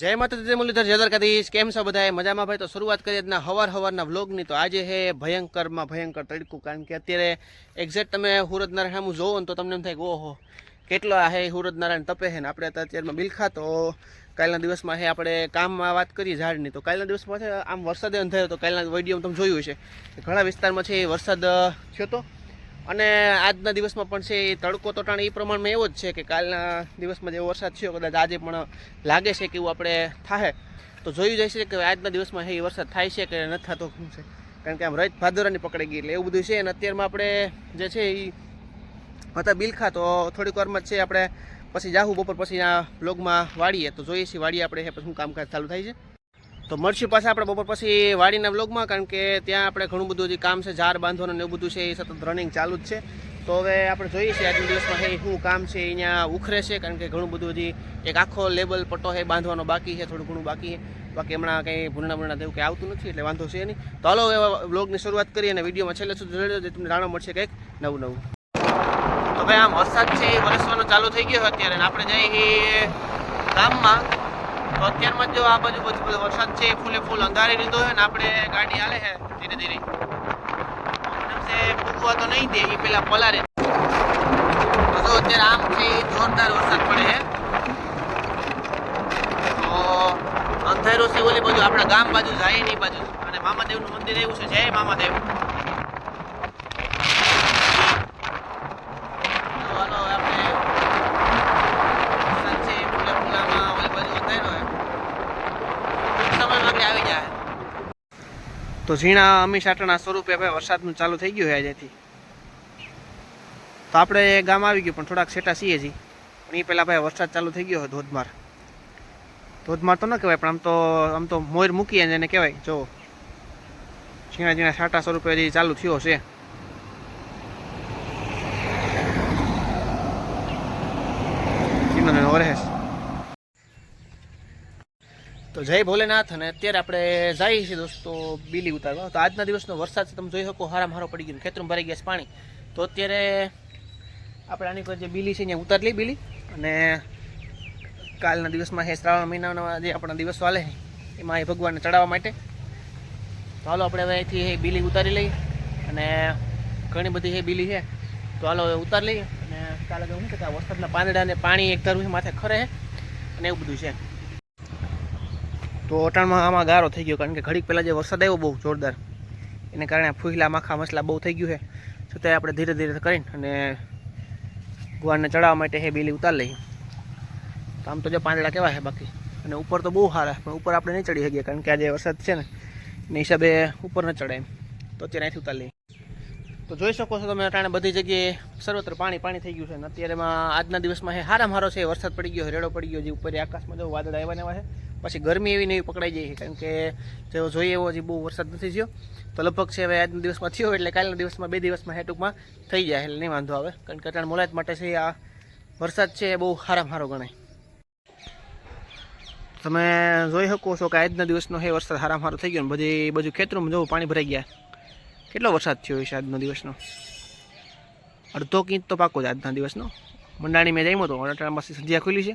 જય માતા મુરલીધર, જય દ્વારકાધીશ. કેમ છો બધા મજામાં ભાઈ? તો શરૂઆત કરીએ આજના હવાર હવારના વ્લોગની. તો આજે હે ભયંકરમાં ભયંકર તડકું, કારણ કે અત્યારે એક્ઝેક્ટ તમે સુરતનારાયણ સામું જોવો ને તો તમને એમ થાય કે, ઓહો, કેટલો હે સુરતનારાયણ તપે હે ને. આપણે અત્યારમાં બિલખા, તો કાલના દિવસમાં હે આપણે કામમાં વાત કરીએ ઝાડની. તો કાલના દિવસમાં છે, આમ વરસાદે અંધાયો તો કાલના વિડીયોમાં તમે જોયું હશે. ઘણા વિસ્તારમાં છે એ વરસાદ થયો તો? અને આજના દિવસમાં પણ છે એ તડકો તો ટાણે એ પ્રમાણમાં એવો જ છે કે કાલના દિવસમાં જેવો વરસાદ થયો, કદાચ આજે પણ લાગે છે કે એવું આપણે થાય તો જોયું જાય છે કે આજના દિવસમાં એ વરસાદ થાય છે કે નથી થતો, શું છે? કારણ કે આમ રજ ભાદરાની પકડી ગઈ એટલે એવું બધું છે અને અત્યારમાં આપણે જે છે એ હતા બિલખા, તો થોડીક વારમાં જ છે આપણે પછી જાહું બપોર પછી આ બ્લોગમાં વાળીએ. તો જોઈએ છીએ વાડીએ આપણે શું કામકાજ ચાલુ થાય છે. તો મળશું પાછા આપણે બપોર પછી વાડીના વ્લોગમાં, કારણ કે ત્યાં આપણે ઘણું બધું જે કામ છે, ઝાડ બાંધવાનું ને એવું બધું છે, એ સતત રનિંગ ચાલુ જ છે. તો હવે આપણે જોઈએ છીએ આજના દિવસમાં હે શું કામ છે, અહીંયા ઉખરે છે, કારણ કે ઘણું બધું હજી એક આખો લેબલ પટ્ટો છે બાંધવાનો બાકી છે, થોડું ઘણું બાકી છે. બાકી હમણાં કંઈ ભૂલણા ભૂલણા તેવું કંઈ આવતું નથી, એટલે વાંધો છે નહીં. તો હાલો હવે વ્લોગની શરૂઆત કરીએ અને વિડીયોમાં છેલ્લે સુધી જોઈ લેજો તમને જાણવા મળશે કંઈક નવું નવું. તો ભાઈ આમ વરસાદ છે, એ વરસવાનો ચાલુ થઈ ગયો અત્યારે આપણે જઈએ ગામમાં. તો અત્યારમાં જો આ બાજુ બધું વરસાદ છે ફૂલે ફૂલ અંધારી લીધો છે ને આપણે ગાડી હાલે છે ધીરે ધીરે. ફૂગવા તો નહીં દે, એ પેલા પલારે. તો અત્યારે આમ છે જોરદાર વરસાદ પડે છે. તો અંધારો છે બાજુ આપણા ગામ બાજુ જાય નહીં બાજુ. અને મામાદેવનું મંદિર એવું છે, જય મામાદેવ તો હાલો આપણે વરસાદ છે એ ફૂલે ફૂલામાં ઓલી બાજુ અંધારો છે ટૂંક સમયમાં આપણે આવી જાય તો ઝીણા અમી સાટણા સ્વરૂપે ભાઈ વરસાદનું ચાલુ થઈ ગયું છે આજેથી. તો આપણે ગામ આવી ગયું, પણ થોડાક સેટા છીએ જી. પણ એ પહેલાં ભાઈ વરસાદ ચાલુ થઈ ગયો હોય ધોધમાર. ધોધમાર તો ન કહેવાય, પણ આમ તો આમ તો મોર મૂકીએ એને કહેવાય, જો. ઝીણા ઝીણા સાટા સ્વરૂપે હજી ચાલુ થયો છે. વરસે. તો જય ભોલેનાથ અને અત્યારે આપણે જઈએ છીએ દોસ્તો બીલી ઉતારવા. તો આજના દિવસનો વરસાદ તમે જોઈ શકો હારા મારો પડી ગયો ખેતરમાં ભરાઈ ગયા પાણી. તો અત્યારે આપણે આની પર જે બીલી છે, અહીંયા ઉતાર લઈ બીલી. અને કાલના દિવસમાં હે શ્રાવણ મહિનાના જે આપણા દિવસો હાલે એમાં એ ભગવાનને ચડાવવા માટે. તો હાલો આપણે હવે અહીંથી એ બીલી ઉતારી લઈએ. અને ઘણી બધી એ બીલી છે. તો હાલો હવે ઉતારી લઈએ. અને કાલે શું કે વરસાદના પાંદડા અને પાણી એક ધરવું છે, માથે ખરે અને એવું બધું છે. તો અટાણમાં આમાં ગારો થઈ ગયો કારણ કે ઘડીક પહેલાં જે વરસાદ આવ્યો બહુ જોરદાર, એને કારણે ફૂહલા માખા, મસલા બહુ થઈ ગયું છે. છતાંય આપણે ધીરે ધીરે કરીને અને ગુવારને ચડાવવા માટે હે બીલી ઉતાર લઈએ. તો આમ તો જો પાંદડા કેવા છે બાકી. અને ઉપર તો બહુ સારા પણ ઉપર આપણે નહીં ચડી શકીએ કારણ કે આજે વરસાદ છે ને, એના હિસાબે ઉપર ન ચડાય એમ. તો અત્યારે અહીંથી ઉતાર લઈએ. તો જોઈ શકો છો તમે અટાણે બધી જગ્યાએ સર્વત્ર પાણી પાણી થઈ ગયું છે અને અત્યારેમાં આજના દિવસમાં હે હારામ હારો છે, વરસાદ પડી ગયો રેડો પડી ગયો જે ઉપર આકાશમાં જો વાદળ આવ્યા એવા છે, પછી ગરમી એવી નહીં પકડાઈ જાય છે, કારણ કે જેવો જોઈએ એવો હજી બહુ વરસાદ નથી થયો. તો લગભગ છે હવે આજના દિવસમાં થયો એટલે કાલના દિવસમાં બે દિવસમાં હે ટૂંકમાં થઈ જાય એટલે નહીં વાંધો આવે, કારણ કે અટાણ મુલાયત માટે છે આ વરસાદ છે એ બહુ હારામ હારો ગણાય. તમે જોઈ શકો છો કે આજના દિવસનો હે વરસાદ હારામ હારો થઈ ગયો ને બધી બધું ખેતરોમાં જવું પાણી ભરાઈ ગયા. કેટલો વરસાદ થયો છે આજનો દિવસનો? અડધો કિંચ તો પાકો છે આજના દિવસનો. મંડાણી મેં જમ્યો હતો અટાણામાં સંધ્યા ખુલી છે.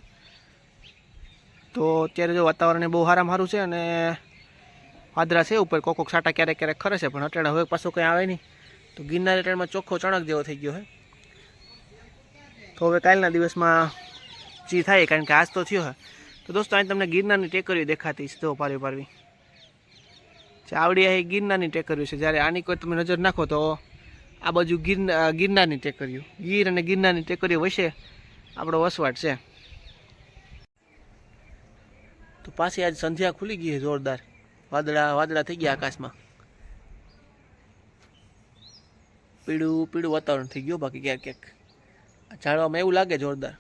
તો અત્યારે જો વાતાવરણ બહુ સારામાં સારું છે અને વાદરા છે ઉપર, કોક કોક સાટા ક્યારેક ક્યારેક ખરે છે, પણ અટાણા હવે પાછો કંઈ આવે નહીં. તો ગિરનાર અટાણમાં ચોખ્ખો ચણક જેવો થઈ ગયો છે તો હવે કાલના દિવસમાં જી થાય, કારણ કે આજ તો થયો હે. તો દોસ્તો, અહીં તમને ગિરનારની ટેકરીઓ દેખાતી છે તો પારવી પારવી. ચાવડી આ ગિરનારની ટેકરીઓ છે. જ્યારે આની કોઈ તમે નજર નાખો તો આ બાજુ ગિરનાર ગિરનારની ટેકરીઓ. ગીર અને ગિરનારની ટેકરીઓ વચ્ચે આપણો વસવાટ છે. તો પાછી આજ સંધ્યા ખુલી ગઈ છે જોરદાર. વાદળા વાદળા થઈ ગયા આકાશમાં. પીળું પીળું વાતાવરણ થઈ ગયું બાકી ક્યાંક ક્યાંક. ઝાડવામાં એવું લાગે જોરદાર.